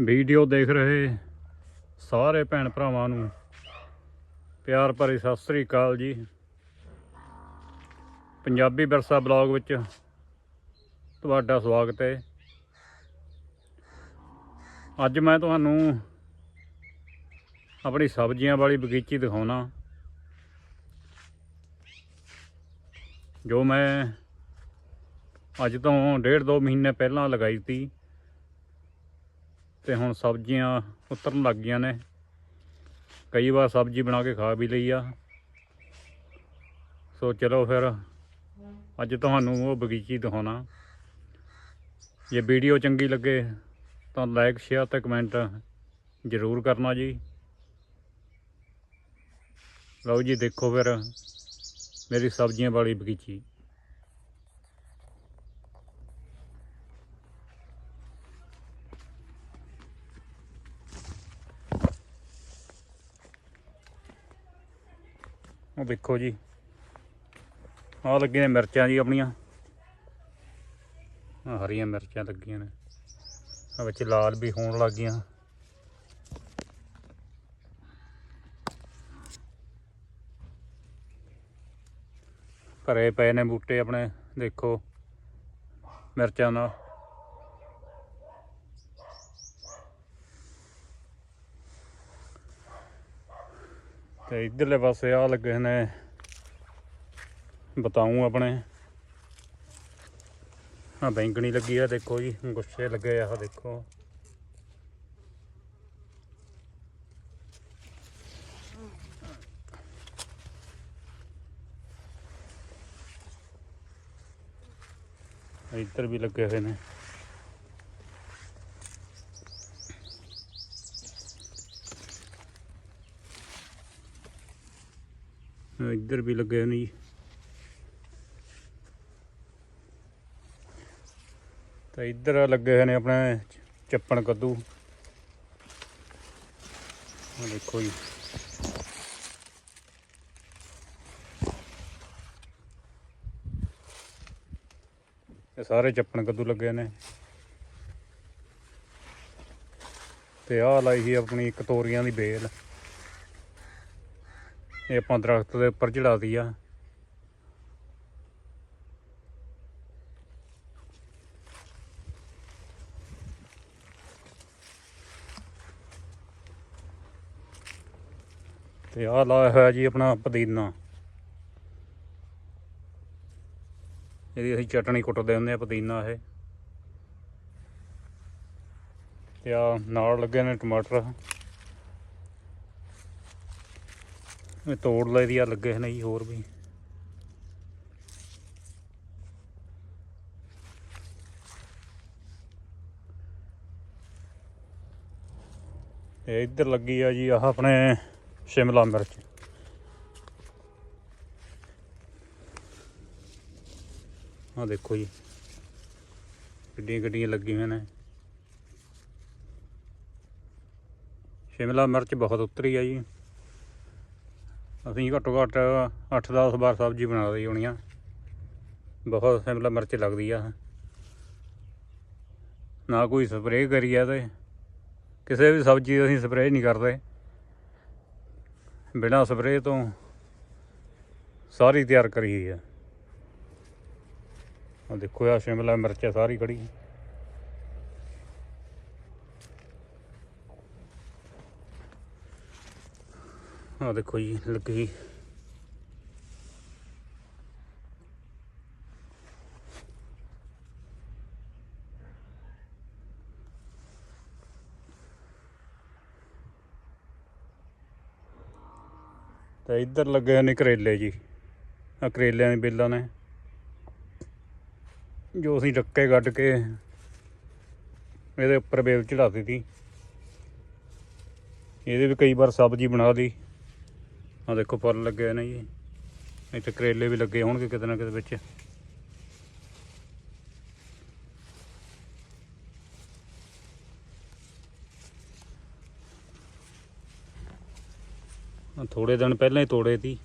Video ਦੇਖ ਰਹੇ ਸਾਰੇ ਭੈਣ ਭਰਾਵਾਂ ਨੂੰ। ਪਿਆਰ ਭਰੀ ਸਤਿ ਸ੍ਰੀ ਅਕਾਲ ਜੀ। ਪੰਜਾਬੀ ਵਿਰਸਾ ਬਲੌਗ ਵਿੱਚ ਤੁਹਾਡਾ ਸਵਾਗਤ ਹੈ। ਅੱਜ ਮੈਂ ਤੁਹਾਨੂੰ ਆਪਣੀ ਸਬਜ਼ੀਆਂ ਵਾਲੀ ਬਗੀਚੀ ਦਿਖਾਉਣਾ। ਜੋ ਮੈਂ ਅੱਜ ਤੋਂ ਡੇਢ ਦੋ ਮਹੀਨੇ ਪਹਿਲਾਂ ਲਗਾਈ ਤੀ ਤੇ ਹੁਣ ਸਬਜ਼ੀਆਂ ਉਤਰਨ ਲੱਗ ਗਈਆਂ ਨੇ। ਕਈ ਵਾਰ ਸਬਜ਼ੀ ਬਣਾ ਕੇ ਖਾ ਵੀ ਲਈ ਆ। ਸੋ ਚਲੋ ਫਿਰ, ਅੱਜ ਤੁਹਾਨੂੰ ਉਹ ਬਗੀਚੀ ਦਿਖਾਉਣਾ। ਜੇ ਵੀਡੀਓ ਚੰਗੀ ਲੱਗੇ ਤਾਂ ਲਾਈਕ ਸ਼ੇਅਰ ਤੇ ਕਮੈਂਟ ਜ਼ਰੂਰ ਕਰਨਾ ਜੀ। ਲਓ ਜੀ, ਦੇਖੋ ਫਿਰ ਮੇਰੀ ਸਬਜ਼ੀਆਂ ਵਾਲੀ ਬਗੀਚੀ। ਉਹ ਦੇਖੋ ਜੀ। ਆਹ ਲੱਗੀਆਂ ਨੇ ਮਿਰਚਾਂ ਜੀ ਆਪਣੀਆਂ। ਆਹ ਹਰੀਆਂ ਮਿਰਚਾਂ ਲੱਗੀਆਂ ਨੇ। ਆ ਵਿੱਚ ਲਾਲ ਵੀ ਹੋਣ ਲੱਗ ਗਈਆਂ। ਘਰੇ ਪਏ ਨੇ ਬੂਟੇ ਆਪਣੇ, ਦੇਖੋ। ਮਿਰਚਾਂ ਦਾ ਤੇ ਇਧਰਲੇ ਪਾਸੇ ਆ ਲੱਗੇ ਨੇ ਬਤਾਉ ਆਪਣੇ। ਆ ਬੈਂਗਣੀ ਲੱਗੀ ਆ, ਦੇਖੋ ਜੀ, ਗੁੱਛੇ ਲੱਗੇ ਆ ਦੇਖੋ। ਇੱਧਰ ਵੀ ਲੱਗੇ ਹੋਏ ਨੇ। ਇੱਧਰ ਵੀ ਲੱਗੇ ਹੋਏ ਨੇ ਜੀ। ਤੇ ਇੱਧਰ ਲੱਗੇ ਹੋਏ ਨੇ ਆਪਣੇ ਚੱਪਣ ਕੱਦੂ। ਆਹ ਦੇਖੋ ਜੀ। ਇਹ ਸਾਰੇ ਚੱਪਣ ਕੱਦੂ ਲੱਗੇ ਨੇ। ਤੇ ਆਹ ਲਾਈ ਸੀ ਆਪਣੀ ਕਤੋਰੀਆਂ ਦੀ ਬੇਲ। ਇਹ ਆਪਾਂ ਦਰਖਤ ਦੇ ਉੱਪਰ ਚੜਾਤੀ ਆ। ਤੇ ਆਹ ਲਾਇਆ ਹੋਇਆ ਜੀ ਆਪਣਾ ਪੁਦੀਨਾ। ਇਹਦੀ ਅਸੀਂ ਚਟਣੀ ਕੁੱਟਦੇ ਹੁੰਦੇ ਆ ਪੁਦੀਨਾ ਇਹ। ਤੇ ਆ ਨਾਲ ਲੱਗੇ ਨੇ ਟਮਾਟਰ। ਇਹ ਤੋੜ ਲਏ ਦੀ ਆ, ਲੱਗੇ ਨੇ ਜੀ ਹੋਰ ਵੀ। ਤੇ ਇੱਧਰ ਲੱਗੀ ਆ ਜੀ ਆਹ ਆਪਣੇ ਸ਼ਿਮਲਾ ਮਿਰਚ। ਆ ਦੇਖੋ ਜੀ ਗੱਡੀਆਂ ਗੱਡੀਆਂ ਲੱਗੀਆਂ ਹੋਈਆਂ ਨੇ। ਸ਼ਿਮਲਾ ਮਿਰਚ ਬਹੁਤ ਉਤਰੀ ਆ ਜੀ। ਅਸੀਂ ਘੱਟੋ ਘੱਟ 8-10 ਵਾਰ ਸਬਜ਼ੀ ਬਣਾ ਲਈ ਹੋਣੀ ਆ। ਬਹੁਤ ਸ਼ਿਮਲਾ ਮਿਰਚ ਲੱਗਦੀ ਆ। ਨਾ ਕੋਈ ਸਪਰੇਅ ਕਰੀ ਆ ਤੇ ਕਿਸੇ ਵੀ ਸਬਜ਼ੀ ਅਸੀਂ ਸਪਰੇਅ ਨਹੀਂ ਕਰਦੇ। ਬਿਨਾਂ ਸਪਰੇਅ ਤੋਂ ਸਾਰੀ ਤਿਆਰ ਕਰੀ ਹੋਈ ਆ। ਦੇਖੋ ਆ ਸ਼ਿਮਲਾ ਮਿਰਚ ਆ, ਸਾਰੀ ਖੜੀ। ਆ ਦੇਖੋ ਜੀ, ਲੱਗੀ ਤੇ ਇੱਧਰ ਲੱਗੇ ਨੇ ਕਰੇਲੇ ਜੀ। ਆ ਕਰੇਲਿਆਂ ਦੀ ਬੇਲਾਂ ਨੇ। ਜੋ ਅਸੀਂ ਰੱਕੇ ਕੱਢ ਕੇ ਇਹਦੇ ਉੱਪਰ ਬੇਲ ਚੜਾ ਦਿੱਤੀ। ਇਹਦੇ ਵੀ ਕਈ ਵਾਰ ਸਬਜ਼ੀ ਬਣਾ ਲਈ। ਆ ਦੇਖੋ ਫੁੱਲ ਲੱਗੇ ਹੋਏ ਨੇ ਜੀ। ਇੱਥੇ ਕਰੇਲੇ ਵੀ ਲੱਗੇ ਹੋਣਗੇ ਕਿਤੇ ਨਾ ਕਿਤੇ ਵਿੱਚ। ਆਹ ਥੋੜੇ ਦਿਨ ਪਹਿਲਾਂ ਹੀ ਤੋੜੇ ਤੀ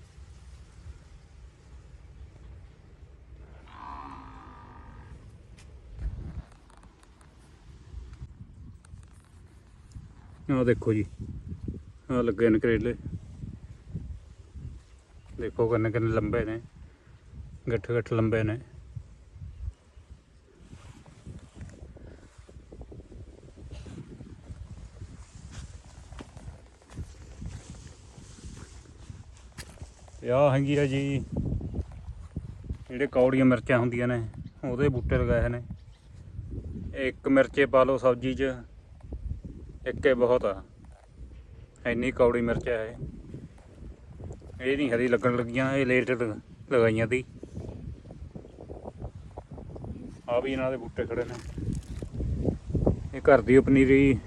ਆ ਦੇਖੋ ਜੀ, ਆਹ ਲੱਗੇ ਨੇ ਕਰੇਲੇ। ਦੇਖੋ ਕਿੰਨੇ ਕਿੰਨੇ ਲੰਬੇ ਨੇ। ਗੱਠ ਗੱਠ ਲੰਬੇ ਨੇ। ਤੇ ਆਹ ਹੈਗੀ ਆ ਜੀ, ਜਿਹੜੇ ਕੌੜੀਆਂ ਮਿਰਚਾਂ ਹੁੰਦੀਆਂ ਨੇ, ਉਹਦੇ ਬੂਟੇ ਲਗਾਏ ਨੇ। ਇੱਕ ਮਿਰਚੇ ਪਾ ਲਓ ਸਬਜ਼ੀ 'ਚ, ਇੱਕੇ ਬਹੁਤ ਆ। ਇੰਨੀ ਕੌੜੀ ਮਿਰਚ ਹੈ ਇਹ। ਇਹ ਨਹੀਂ ਹਰੀ ਲੱਗਣ ਲੱਗੀਆਂ, ਇਹ ਲੇਟ ਲਗਾਈਆਂ ਤੀ। ਆ ਵੀ ਇਹਨਾਂ ਦੇ ਬੂਟੇ ਖੜੇ ਨੇ। ਇਹ ਘਰ ਦੀ ਪਨੀਰੀ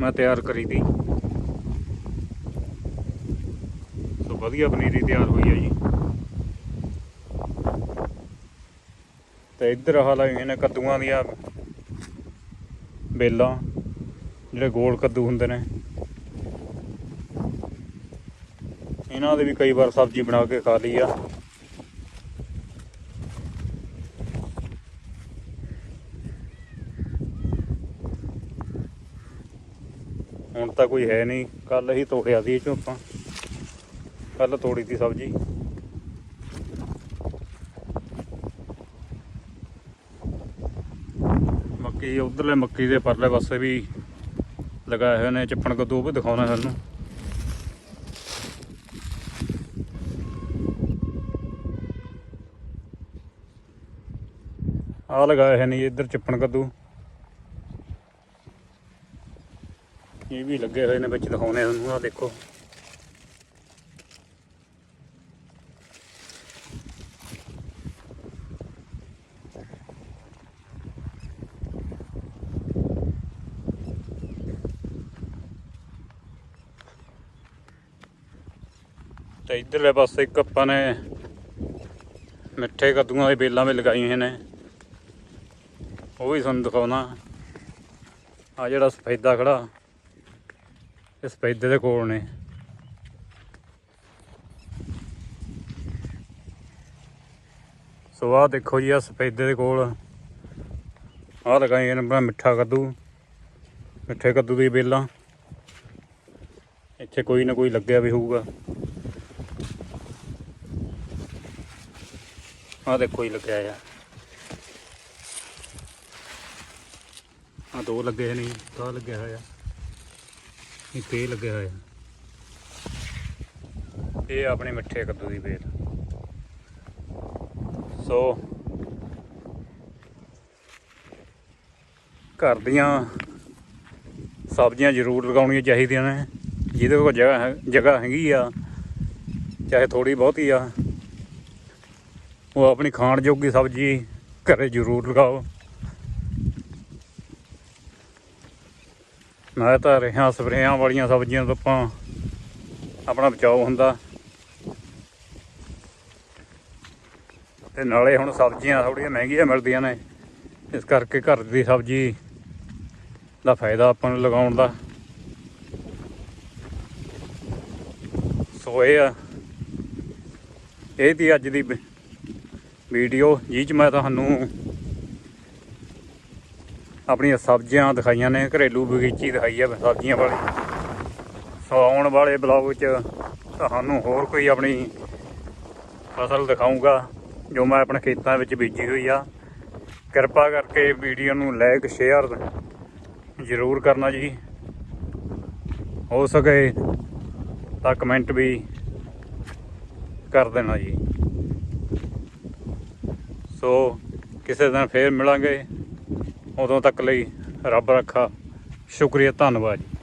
ਮੈਂ ਤਿਆਰ ਕਰੀ ਤੀ। ਸੋ ਵਧੀਆ ਪਨੀਰੀ ਤਿਆਰ ਹੋਈ ਹੈ ਜੀ। ਤੇ ਇੱਧਰ ਆਹ ਲਾਈਆਂ ਨੇ ਕੱਦੂਆਂ ਦੀਆਂ ਬੇਲਾਂ, ਜਿਹੜੇ ਗੋਲ ਕੱਦੂ ਹੁੰਦੇ ਨੇ। ਇਹਨਾਂ ਦੇ ਵੀ ਕਈ ਵਾਰ ਸਬਜ਼ੀ ਬਣਾ ਕੇ ਖਾ ਲਈ ਆ। ਹੁਣ ਤਾਂ ਕੋਈ ਹੈ ਨਹੀਂ। ਕੱਲ ਹੀ ਤੋੜਿਆ ਸੀ ਇਹ ਚੋਂ ਆਪਾਂ। ਕੱਲ ਤੋੜੀ ਸੀ ਸਬਜ਼ੀ। ਮੱਕੀ, ਉਧਰਲੇ ਮੱਕੀ ਦੇ ਪਰਲੇ ਪਾਸੇ ਵੀ ਲਗਾਏ ਹੋਏ ਨੇ। ਚੱਪਣ ਕੱਦੂ ਉਹ ਵੀ ਦਿਖਾਉਣਾ ਸਾਨੂੰ। ਆ ਲਗਾਏ ਹੋਏ ਨੇ ਜੀ ਇੱਧਰ ਚਿੱਪਣ ਕੱਦੂ। ਇਹ ਵੀ ਲੱਗੇ ਹੋਏ ਨੇ ਵਿੱਚ, ਦਿਖਾਉਣੇ ਤੁਹਾਨੂੰ ਆ ਦੇਖੋ। ਤੇ ਇੱਧਰਲੇ ਪਾਸੇ ਇੱਕ ਆਪਾਂ ਨੇ ਮਿੱਠੇ ਕੱਦੂਆਂ ਦੇ ਬੇਲਾਂ ਵੀ ਲਗਾਈਆਂ ਨੇ। ਉਹ ਵੀ ਤੁਹਾਨੂੰ ਦਿਖਾਉਣਾ। ਆ ਜਿਹੜਾ ਸਫੈਦਾ ਖੜਾ, ਇਹ ਸਫੈਦੇ ਦੇ ਕੋਲ ਨੇ। ਸੋ ਆਹ ਦੇਖੋ ਜੀ ਆ ਸਫੈਦੇ ਦੇ ਕੋਲ। ਆਹ ਲਗਾਈਆਂ ਨੇ ਆਪਣਾ ਮਿੱਠਾ ਕੱਦੂ, ਮਿੱਠੇ ਕੱਦੂ ਦੀ ਬੇਲਾਂ ਇੱਥੇ ਕੋਈ ਨਾ ਕੋਈ ਲੱਗਿਆ ਵੀ ਹੋਊਗਾ। ਆਹ ਦੇਖੋ ਹੀ ਲੱਗਿਆ ਆ। ਆ ਦੋ ਲੱਗੇ ਨਹੀਂ ਤਾਂ ਲੱਗਿਆ ਹੋਇਆ। ਇੱਕ ਇਹ ਲੱਗਿਆ ਹੋਇਆ। ਇਹ ਆਪਣੇ ਮਿੱਠੇ ਕੱਦੂ ਦੀ ਬੇਲ ਸੋ, ਘਰ ਦੀਆਂ ਸਬਜ਼ੀਆਂ ਜ਼ਰੂਰ ਲਗਾਉਣੀਆਂ ਚਾਹੀਦੀਆਂ ਨੇ। ਜਿਹਦੇ ਕੋਲ ਜਗ੍ਹਾ ਹੈ, ਜਗ੍ਹਾ ਹੈਗੀ ਆ, ਚਾਹੇ ਥੋੜੀ ਬਹੁਤੀ ਆ, ਉਹ ਆਪਣੀ ਖਾਣ ਜੋਗੀ ਸਬਜ਼ੀ ਘਰੇ ਜ਼ਰੂਰ ਲਗਾਓ। ਮੈਂ ਤਾਂ ਰਿਹਾ ਸਪਰੇਆਂ ਵਾਲੀਆਂ ਸਬਜ਼ੀਆਂ ਤੋਂ ਆਪਾਂ ਆਪਣਾ ਬਚਾਓ ਹੁੰਦਾ। ਤੇ ਨਾਲੇ ਹੁਣ ਸਬਜ਼ੀਆਂ ਥੋੜੀਆਂ ਮਹਿੰਗੀਆਂ ਮਿਲਦੀਆਂ ਨੇ। ਇਸ ਕਰਕੇ ਘਰ ਦੀ ਸਬਜ਼ੀ ਦਾ ਫਾਇਦਾ ਆਪਾਂ ਨੂੰ ਲਗਾਉਣ ਦਾ। ਸੋ ਇਹ ਆ। ਇਹ ਦੀ ਅੱਜ ਦੀ ਵੀਡੀਓ, ਜਿਹ ਚ ਮੈਂ ਤੁਹਾਨੂੰ ਆਪਣੀਆਂ ਸਬਜ਼ੀਆਂ ਦਿਖਾਈਆਂ ਨੇ, ਘਰੇਲੂ ਬਗੀਚੀ ਦਿਖਾਈ ਹੈ ਸਬਜ਼ੀਆਂ ਵਾਲੀ। ਸੋ ਆਉਣ ਵਾਲੇ ਬਲੌਗ 'ਚ ਤੁਹਾਨੂੰ ਹੋਰ ਕੋਈ ਆਪਣੀ ਫਸਲ ਦਿਖਾਊਂਗਾ, ਜੋ ਮੈਂ ਆਪਣੇ ਖੇਤਾਂ ਵਿੱਚ ਬੀਜੀ ਹੋਈ ਆ। ਕਿਰਪਾ ਕਰਕੇ ਵੀਡੀਓ ਨੂੰ ਲਾਈਕ, ਸ਼ੇਅਰ ਜ਼ਰੂਰ ਕਰਨਾ ਜੀ। ਹੋ ਸਕੇ ਤਾਂ ਕਮੈਂਟ ਵੀ ਕਰ ਦੇਣਾ ਜੀ। ਸੋ, ਕਿਸੇ ਦਿਨ ਫੇਰ ਮਿਲਾਂਗੇ। ਉਦੋਂ ਤੱਕ ਲਈ ਰੱਬ ਰੱਖਾ। ਸ਼ੁਕਰੀਆ ਧੰਨਵਾਦ ਜੀ।